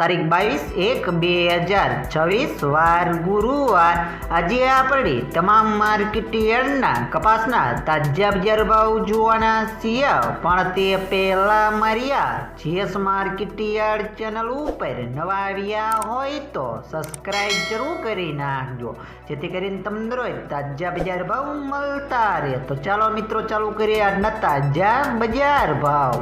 તારીખ બાવીસ એક બે હજાર છવ્વીસ, વાર ગુરુવાર. આજે આપણે તમામ માર્કેટ યાર્ડના કપાસના તાજા બજાર ભાવ જોવાના છીએ. પણ તે પહેલા માર્યા જીએસ માર્કેટ ચેનલ ઉપર નવા આવ્યા હોય તો સબસ્ક્રાઈબ જરૂર કરી નાખજો. જેથી કરીને તમને રોજ તાજા બજાર ભાવ મળતા રહે. તો ચાલો મિત્રો, ચાલુ કરીએ આજના તાજા બજાર ભાવ.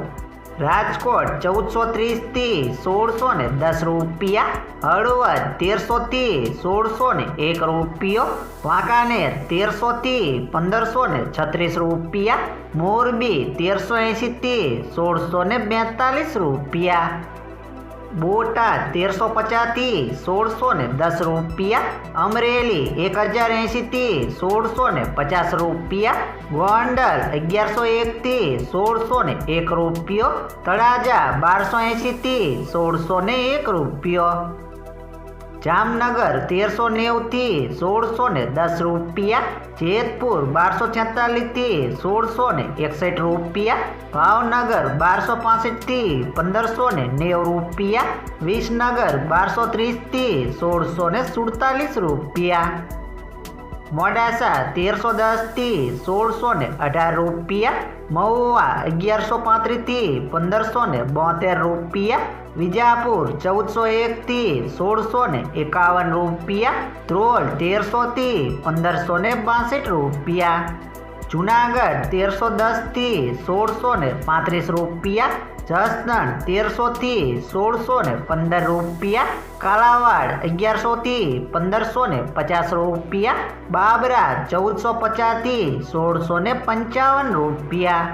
રાજકોટ ચૌદસો ત્રીસથી સોળસો ને દસ રૂપિયા, હળવદ તેરસોથી સોળસો ને એક રૂપિયો, વાંકાનેર તેરસોથી પંદરસો ને છત્રીસ રૂપિયા, મોરબી તેરસો એંશીથી સોળસો ને બેતાલીસ રૂપિયા. બોટાદ તેરસો પચાસથી સોળસો ને દસ રૂપિયા, અમરેલી એક હજાર એંશીથી સોળસો ને પચાસ રૂપિયા, ગોંડલ અગિયારસો એકથી સોળસો ને એક રૂપિયો, તળાજા બારસો એંશીથી સોળસો ને એક રૂપિયો. જામનગર તેરસો નેવથી સોળસો ને દસ રૂપિયા, જેતપુર બારસો છેતાલીસથી સોળસો ને એકસઠ રૂપિયા, ભાવનગર બારસો પાસઠથી પંદરસો ને નેવ રૂપિયા, વિસનગર બારસો ત્રીસથી સોળસો ને સુડતાલીસ રૂપિયા. મોડાસા તેરસો દસથી સોળસો ને અઢાર રૂપિયા, મહુવા અગિયારસો પાંત્રીસથી પંદરસો ને બોતેર રૂપિયા વિજાપુર ચૌદસો એકથી સોળસો ને એકાવન રૂપિયા, ધ્રોલ તેરસોથી પંદરસો ને બાસઠ રૂપિયા, જુનાગઢ તેરસો દસથી સોળસો ને પાંત્રીસ રૂપિયા, જસદણ તેરસોથી સોળસો ને પંદર રૂપિયા, કાલાવાડ અગિયારસોથી પંદરસો ને પચાસ રૂપિયા, બાબરા ચૌદસો પચાસથી સોળસો ને પંચાવન રૂપિયા.